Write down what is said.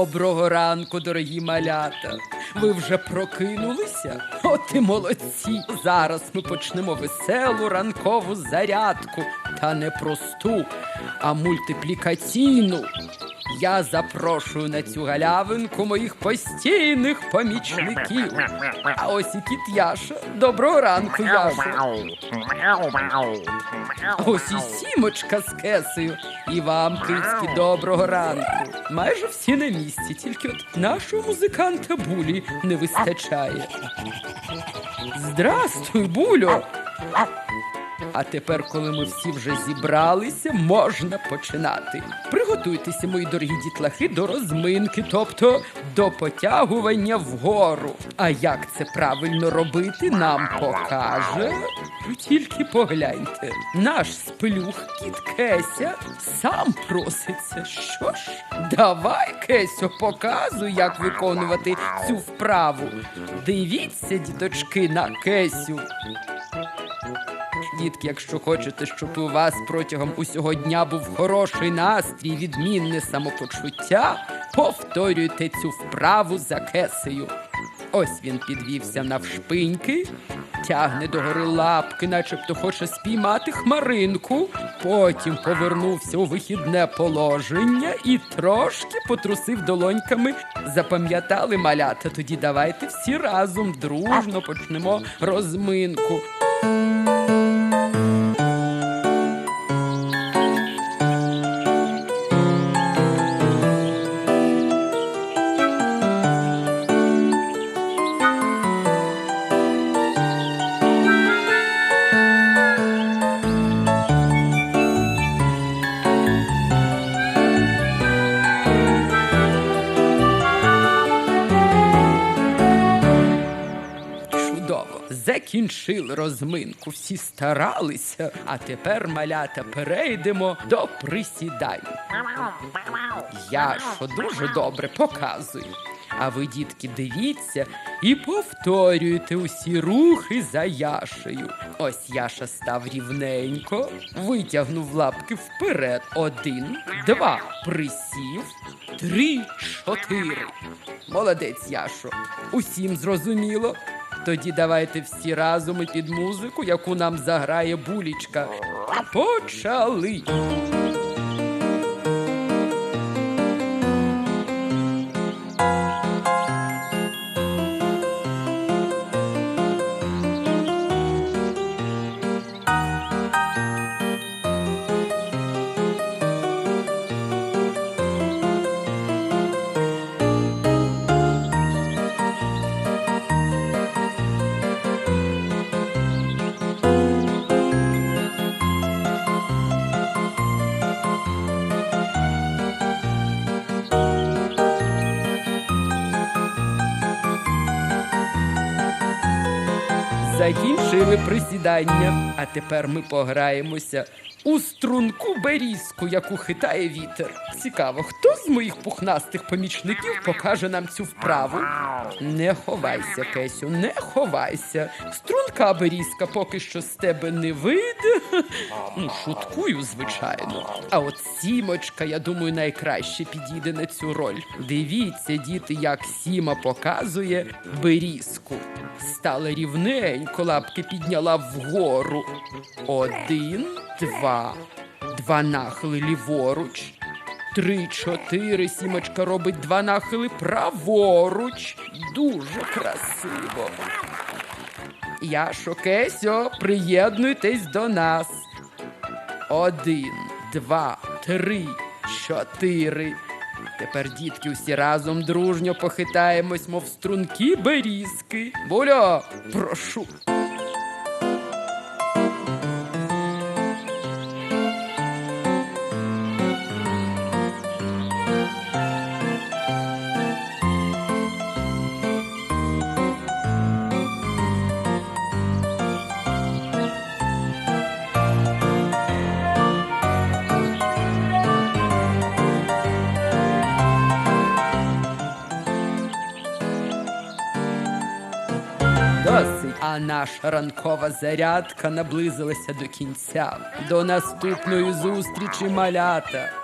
Доброго ранку, дорогі малята. Ви вже прокинулися? От і молодці. Зараз ми почнемо веселу ранкову зарядку. Та не просту, а мультиплікаційну. Я запрошую на цю галявинку моїх постійних помічників. А ось і кіт Яша. Доброго ранку, Яша. А ось і сімочка з кесею. І вам, кицьки, доброго ранку. Майже всі на місці, тільки от нашого музиканта Булі не вистачає. Здрастуй, Булю! А тепер, коли ми всі вже зібралися, можна починати. Приготуйтеся, мої дорогі дітлахи, до розминки, тобто до потягування вгору. А як це правильно робити, нам покаже. Тільки погляньте, наш спелюх кіт Кеся сам проситься. Що ж, давай, Кесю, показуй, як виконувати цю вправу. Дивіться, діточки, на Кесю. Дітки, якщо хочете, щоб у вас протягом усього дня був хороший настрій, відмінне самопочуття, повторюйте цю вправу за кесею. Ось він підвівся навшпиньки, тягне догори лапки, начебто хоче спіймати хмаринку. Потім повернувся у вихідне положення і трошки потрусив долоньками. Запам'ятали малята. Тоді давайте всі разом дружно почнемо розминку. Закінчили розминку, всі старалися, а тепер, малята, перейдемо до присідань. Я що дуже добре показую. А ви, дітки, дивіться і повторюйте усі рухи за Яшею. Ось Яша став рівненько, витягнув лапки вперед. Один, два, присів, три, чотири. Молодець, Яшо. Усім зрозуміло. Тоді давайте всі разом і під музику, яку нам заграє булічка. Почали. Закінчили присідання, а тепер ми пограємося у струнку берізку, яку хитає вітер. Цікаво, хто з моїх пухнастих помічників покаже нам цю вправу? Не ховайся, Кесю, не ховайся. Струнка берізка поки що з тебе не вийде. Ну, шуткую, звичайно. А от сімочка, я думаю, найкраще підійде на цю роль. Дивіться, діти, як сіма показує берізку. Стала рівненько, лапки підняла вгору. Один, два, два нахили ліворуч. Три, чотири, сімочка робить два нахили праворуч. Дуже красиво. Яшо, Кесьо, приєднуйтесь до нас. Один, два, три, чотири. Тепер, дітки, усі разом дружньо похитаємось, мов струнки берізки. Булю, прошу. Досить. А наша ранкова зарядка наблизилася до кінця. До наступної зустрічі, малята.